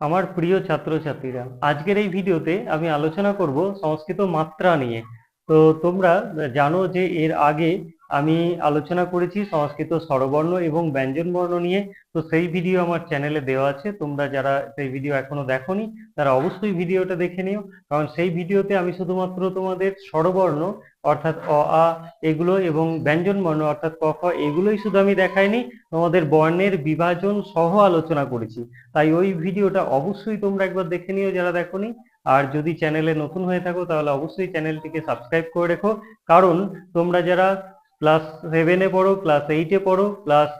আমার প্রিয় ছাত্রছাত্রীরা, আজকের এই ভিডিওতে আমি আলোচনা করব সংস্কৃত মাত্রা নিয়ে। তো তোমরা জানো যে এর আগে আমি আলোচনা করেছি সংস্কৃত স্বরবর্ণ এবং ব্যঞ্জনবর্ণ নিয়ে। তো সেই ভিডিও আমার চ্যানেলে দেওয়া আছে। তোমরা যারা সেই ভিডিও এখনও দেখোনি, তারা অবশ্যই ভিডিওটা দেখে নিও। কারণ সেই ভিডিওতে আমি শুধুমাত্র তোমাদের স্বরবর্ণ, অর্থাৎ অ, আ, এগুলো এবং ব্যঞ্জনবর্ণ, অর্থাৎ ক, খ, এগুলোই শুধু আমি দেখাইনি, তোমাদের বর্ণের বিভাজন সহ আলোচনা করেছি। তাই ওই ভিডিওটা অবশ্যই তোমরা একবার দেখে নিও যারা দেখোনি। আর যদি চ্যানেলে নতুন হয়ে থাকো, তাহলে অবশ্যই চ্যানেলটিকে সাবস্ক্রাইব করে রেখো। কারণ তোমরা যারা ক্লাস সেভেনে পড়ো ক্লাস এইটে পড়ো ক্লাস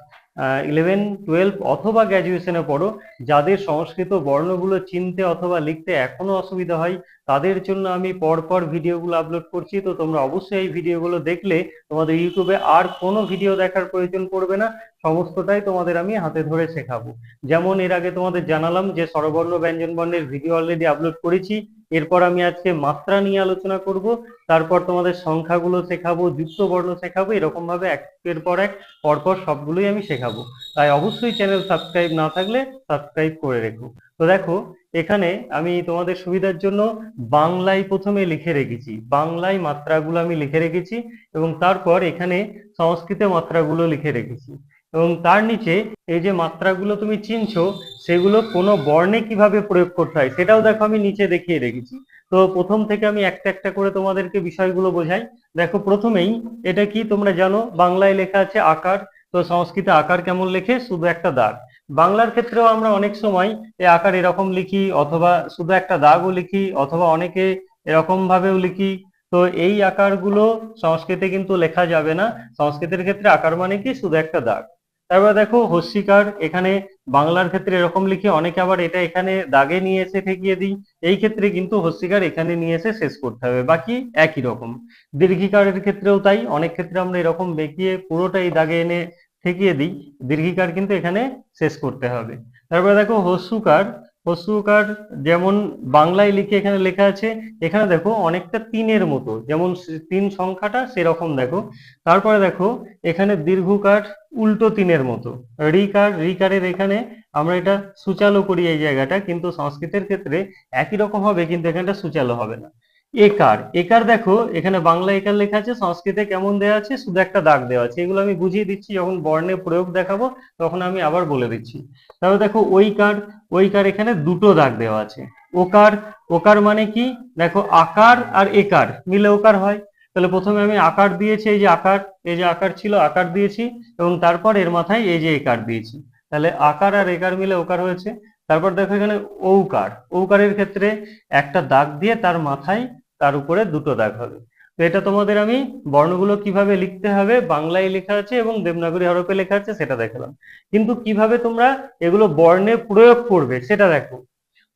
ইলেভেন টুয়েলভ অথবা গ্র্যাজুয়েশনে পড়ো, যাদের সংস্কৃত বর্ণগুলো চিনতে অথবা লিখতে এখনও অসুবিধা হয়, তাদের জন্য আমি পরপর ভিডিওগুলো আপলোড করছি। তো তোমরা অবশ্যই এই ভিডিওগুলো দেখলে তোমাদের ইউটিউবে আর কোনো ভিডিও দেখার প্রয়োজন পড়বে না। সমস্তটাই তোমাদের আমি হাতে ধরে শেখাবো। যেমন এর আগে তোমাদের জানালাম যে স্বরবর্ণ ব্যঞ্জন বর্ণের ভিডিও অলরেডি আপলোড করেছি। এরপর আমি আজকে মাত্রা নিয়ে আলোচনা করব। তারপর তোমাদের সংখ্যাগুলো শেখাবো, যুক্ত বর্ণ শেখাবো এরকম ভাবে একের পর এক, পরপর সবগুলোই আমি শেখাবো। তাই অবশ্যই চ্যানেল সাবস্ক্রাইব না থাকলে সাবস্ক্রাইব করে রেখো। তো দেখো, এখানে আমি তোমাদের সুবিধার জন্য বাংলায় প্রথমে লিখে রেখেছি। বাংলায় মাত্রাগুলো আমি লিখে রেখেছি এবং তারপর এখানে সংস্কৃতে মাত্রাগুলো লিখে রেখেছি। এবং তার নিচে এই যে মাত্রাগুলো তুমি চিনছো, সেগুলো কোনো বর্ণে কীভাবে প্রয়োগ করতে হয় সেটাও দেখো আমি নিচে দেখিয়ে রেখেছি তো প্রথম থেকে আমি একটা একটা করে তোমাদেরকে বিষয়গুলো বোঝাই। দেখো প্রথমেই এটা কি তোমরা জানো, বাংলায় লেখা আছে আকার। তো সংস্কৃতে আকার কেমন লেখে? শুধু একটা দাগ। বাংলার ক্ষেত্রেও আমরা অনেক সময় এই আকার এরকম লিখি, অথবা শুধু একটা দাগও লিখি, অথবা অনেকে এরকম ভাবেও লিখি। তো এই আকারগুলো সংস্কৃতে কিন্তু লেখা যাবে না। সংস্কৃতের ক্ষেত্রে আকার মানে কি? শুধু একটা দাগ। তারপর দেখো হস্যিকার এখানে বাংলার ক্ষেত্রে এরকম লিখে অনেকে আবার এটা এখানে দাগে নিয়ে এসে ঠেকিয়ে দিই। এই ক্ষেত্রে কিন্তু হস্যিকার এখানে নিয়ে এসে শেষ করতে হবে, বাকি একই রকম। দীর্ঘিকারের ক্ষেত্রেও তাই, অনেক ক্ষেত্রে আমরা এরকম বেঁকিয়ে পুরোটাই দাগে এনে ঠেকিয়ে দিই, দীর্ঘিকার কিন্তু এখানে শেষ করতে হবে। তারপরে দেখো হস্যুকার হস্যুকার যেমন বাংলায় লিখে এখানে লেখা আছে, এখানে দেখো অনেকটা তিনের মতো, যেমন তিন সংখ্যাটা সেরকম দেখো। তারপরে দেখো এখানে দীর্ঘকার উল্টো তিনের মতো, রিকার, রিকারের এখানে আমরা এটা সুচালো করি এই জায়গাটা, কিন্তু সংস্কৃতের ক্ষেত্রে একই রকম হবে, কিন্তু এখানটা সুচালো হবে না। একার। একার দেখো, এখানে বাংলা একার লেখা আছে, সংস্কৃতে কেমন দেওয়া আছে, শুধু একটা দাগ দেওয়া আছে। এগুলো আমি বুঝিয়ে দিচ্ছি, যখন বর্ণে প্রয়োগ দেখাবো, তখন আমি আবার বলে দিচ্ছি। তারপর দেখো ওইকার ওইকার এখানে দুটো দাগ দেওয়া আছে। ওকার ওকার মানে কি? দেখো, আকার আর একার, মিলে ওকার হয়। তাহলে প্রথমে আমি আকার দিয়েছি, এই যে আকার, এই যে আকার ছিল, আকার দিয়েছি, এবং তারপর এর মাথায় এই যে একার দিয়েছি। তাহলে আকার আর একার মিলে ওকার হয়েছে। তারপর দেখো এখানে ঔকার। ঔকারের ক্ষেত্রে একটা দাগ দিয়ে তার মাথায় তার উপরে দুটো দাগ হবে। তো এটা তোমাদের আমি বর্ণগুলো কীভাবে লিখতে হবে, বাংলায় লেখা আছে এবং দেবনাগরী হরফে লেখা আছে, সেটা দেখালাম। কিন্তু কীভাবে তোমরা এগুলো বর্ণে প্রয়োগ করবে, সেটা দেখো।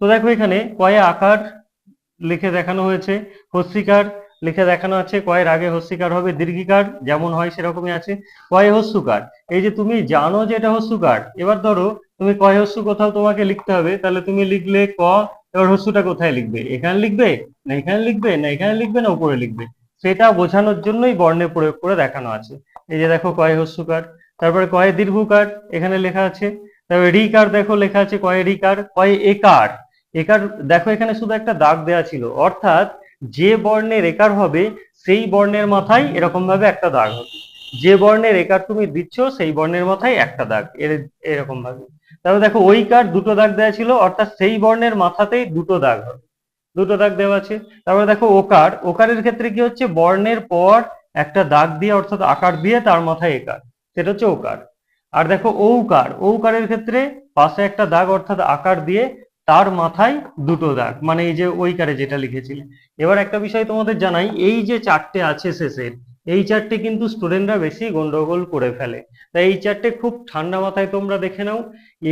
তো দেখো এখানে কয়ে আকার লিখে দেখানো হয়েছে হস্যিকার লিখে দেখানো আছে, কয়ের আগে হস্যিকার হবে, দীর্ঘিকার যেমন হয় সেরকমই আছে, কয়ে হস্যুকার এই যে তুমি জানো যে এটা হস্যুকার এবার ধরো তুমি কয় হস্যু কোথাও তোমাকে লিখতে হবে, তাহলে তুমি লিখলে ক এবার হস্যুটা কোথায় লিখবে? এখানে লিখবে? না এখানে লিখবে? না এখানে লিখবে? না উপরে লিখবে? সেটা বোঝানোর জন্যই বর্ণে প্রয়োগ করে দেখানো আছে। এই যে দেখো কয় হস্যুকার তারপরে কয়ে দীর্ঘকার এখানে লেখা আছে। তারপরে রিকার দেখো লেখা আছে কয়ে রিকার কয়ে একার। একার, দেখো এখানে শুধু একটা দাগ দেওয়া ছিল। অর্থাৎ যে বর্ণের একার হবে, সেই বর্ণের মাথায় এরকম ভাবে একটা দাগ হবে। যে বর্ণের একার তুমি দিচ্ছ, সেই বর্ণের মাথায় একটা দাগ। এর এরকম ভাবে তারপর দেখো ওই কার দুটো দাগ দেওয়া ছিল, অর্থাৎ সেই বর্ণের মাথাতেই দুটো দাগ দুটো দাগ দেওয়া আছে। তারপরে দেখো ওকার। ওকারের ক্ষেত্রে কি হচ্ছে? বর্ণের পর একটা দাগ দিয়ে, অর্থাৎ আকার দিয়ে তার মাথায় একার। সেটা হচ্ছে ওকার। আর দেখো ঔকার। ঔকারের ক্ষেত্রে পাশে একটা দাগ, অর্থাৎ আকার দিয়ে তার মাথায় দুটো দাগ। মানে এই যে ওইকারে যেটা লিখেছিলে। এবার একটা বিষয় তোমাদের জানাই। এই যে চারটে আছে শেষের এই চারটে কিন্তু স্টুডেন্টরা বেশি গন্ডগোল করে ফেলে। তাই এই চারটে খুব ঠান্ডা মাথায় তোমরা দেখে নাও।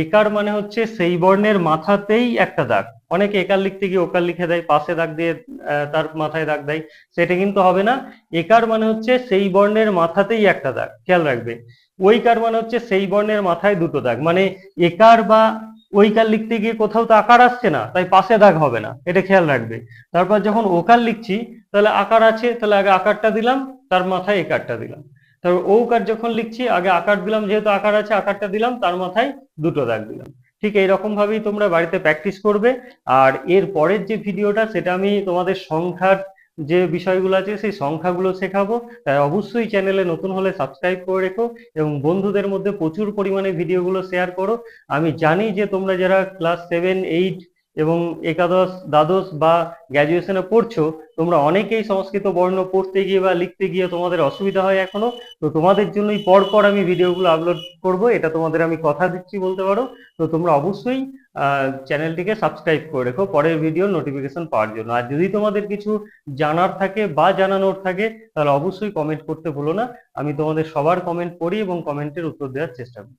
একার মানে হচ্ছে সেই বর্ণের মাথাতেই একটা দাগ। অনেকে একার লিখতে গিয়ে ওকার লিখে দেয়, পাশে দাগ দিয়ে তার মাথায় দাগ দেয়। সেটা কিন্তু হবে না। একার মানে হচ্ছে সেই বর্ণের মাথাতেই একটা দাগ। খেয়াল রাখবে। ওইকার মানে হচ্ছে সেই বর্ণের মাথায় দুটো দাগ। মানে একার বা ওইকার লিখতে গিয়ে কোথাও তো আকার আসছে না, তাই পাশে দাগ হবে না। এটা খেয়াল রাখবে। তারপর যখন ওকার লিখছি, তাহলে আকার আছে, তাহলে আগে আকারটা দিলাম। তার মাথায় একারটা দিলাম। তারপর ঔকার যখন লিখছি, আগে আকার দিলাম, যেহেতু আকার আছে, আকারটা দিলাম, তার মাথায় দুটো দাগ দিলাম। ঠিক এইরকম ভাবেই তোমরা বাড়িতে প্র্যাকটিস করবে। আর এর পরের যে ভিডিওটা, সেটা আমি তোমাদের সংখ্যার যে বিষয়গুলো আছে, সেই সংখ্যাগুলো শেখাবো। তাই অবশ্যই চ্যানেলে নতুন হলে সাবস্ক্রাইব করে রেখো এবং বন্ধুদের মধ্যে প্রচুর পরিমাণে ভিডিওগুলো শেয়ার করো। আমি জানি যে তোমরা যারা ক্লাস সেভেন এইট এবং একাদশ, দ্বাদশ বা গ্র্যাজুয়েশনে পড়ছো, তোমরা অনেকেই সংস্কৃত বর্ণ পড়তে গিয়ে বা লিখতে গিয়ে তোমাদের অসুবিধা হয় এখনও। তো তোমাদের জন্যই পর পর আমি ভিডিওগুলো আপলোড করব, এটা তোমাদের আমি কথা দিচ্ছি বলতে পারো। তো তোমরা অবশ্যই চ্যানেলটিকে সাবস্ক্রাইব করে রেখো, পরের ভিডিওর নোটিফিকেশন পাওয়ার জন্য। আর যদি তোমাদের কিছু জানার থাকে বা জানানোর থাকে, তাহলে অবশ্যই কমেন্ট করতে ভুলো না। আমি তোমাদের সবার কমেন্ট পড়ি এবং কমেন্টের উত্তর দেওয়ার চেষ্টা করি।